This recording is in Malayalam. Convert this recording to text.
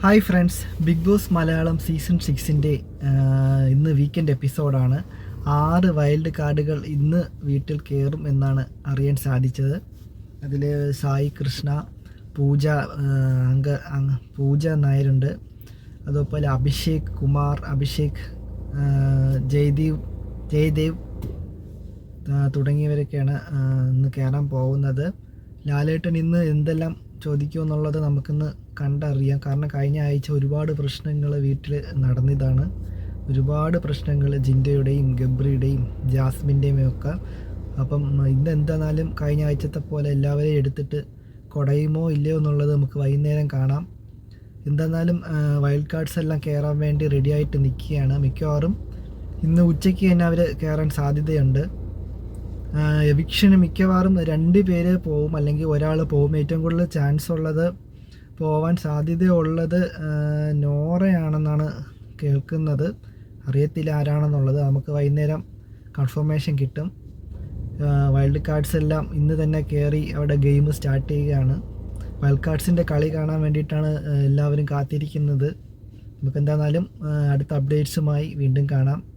Hi friends big boss Malayalam season സിക്സിന്റെ ഇന്ന് വീക്കെൻഡ് എപ്പിസോഡാണ് ആറ് വൈൽഡ് കാർഡുകൾ ഇന്ന് വീട്ടിൽ കയറും എന്നാണ് അറിയാൻ സാധിച്ചത്. അതിൽ സായി കൃഷ്ണ പൂജ അംഗ പൂജ നായരുണ്ട്. അതുപോലെ അഭിഷേക് കുമാർ അഭിഷേക് ജയ്ദീവ് ജയദേവ് തുടങ്ങിയവരൊക്കെയാണ് ഇന്ന് കയറാൻ പോകുന്നത്. ലാലേട്ടൻ ഇന്ന് എന്തെല്ലാം ചോദിക്കുമെന്നുള്ളത് നമുക്കിന്ന് കണ്ടറിയാം. കാരണം കഴിഞ്ഞ ആഴ്ച ഒരുപാട് പ്രശ്നങ്ങൾ വീട്ടിൽ നടന്നതാണ്. ഒരുപാട് പ്രശ്നങ്ങൾ ജിൻഡയുടെയും ഗബ്രിയുടെയും ജാസ്മിന്റെയും ഒക്കെ. അപ്പം ഇന്ന് എന്താണെന്നാലും കഴിഞ്ഞ ആഴ്ചത്തെ പോലെ എല്ലാവരെയും എടുത്തിട്ട് കുടയുമോ ഇല്ലയോ എന്നുള്ളത് നമുക്ക് വൈകുന്നേരം കാണാം. എന്താണെന്നാലും വൈൽഡ് കാർഡ്സ് എല്ലാം കയറാൻ വേണ്ടി റെഡി ആയിട്ട് നിൽക്കുകയാണ് മിക്കവാറും. ഇന്ന് ഉച്ചയ്ക്ക് തന്നെ അവർ കയറാൻ സാധ്യതയുണ്ട്. എവിക്ഷന് മിക്കവാറും രണ്ട് പേര് പോവും. അല്ലെങ്കിൽ ഒരാൾ പോവും. ഏറ്റവും കൂടുതൽ ചാൻസ് ഉള്ളത് പോവാൻ സാധ്യതയുള്ളത് നോറയാണെന്നാണ് കേൾക്കുന്നത്. അറിയത്തില്ല ആരാണെന്നുള്ളത്. നമുക്ക് വൈകുന്നേരം കൺഫർമേഷൻ കിട്ടും. വൈൽഡ് കാർഡ്സ് എല്ലാം ഇന്ന് തന്നെ കയറി അവിടെ ഗെയിം സ്റ്റാർട്ട് ചെയ്യുകയാണ്. വൈൽഡ് കാർഡ്സിന്റെ കളി കാണാൻ വേണ്ടിയിട്ടാണ് എല്ലാവരും കാത്തിരിക്കുന്നത്. നമുക്ക് എന്തായാലും അടുത്ത അപ്ഡേറ്റ്സുമായി വീണ്ടും കാണാം.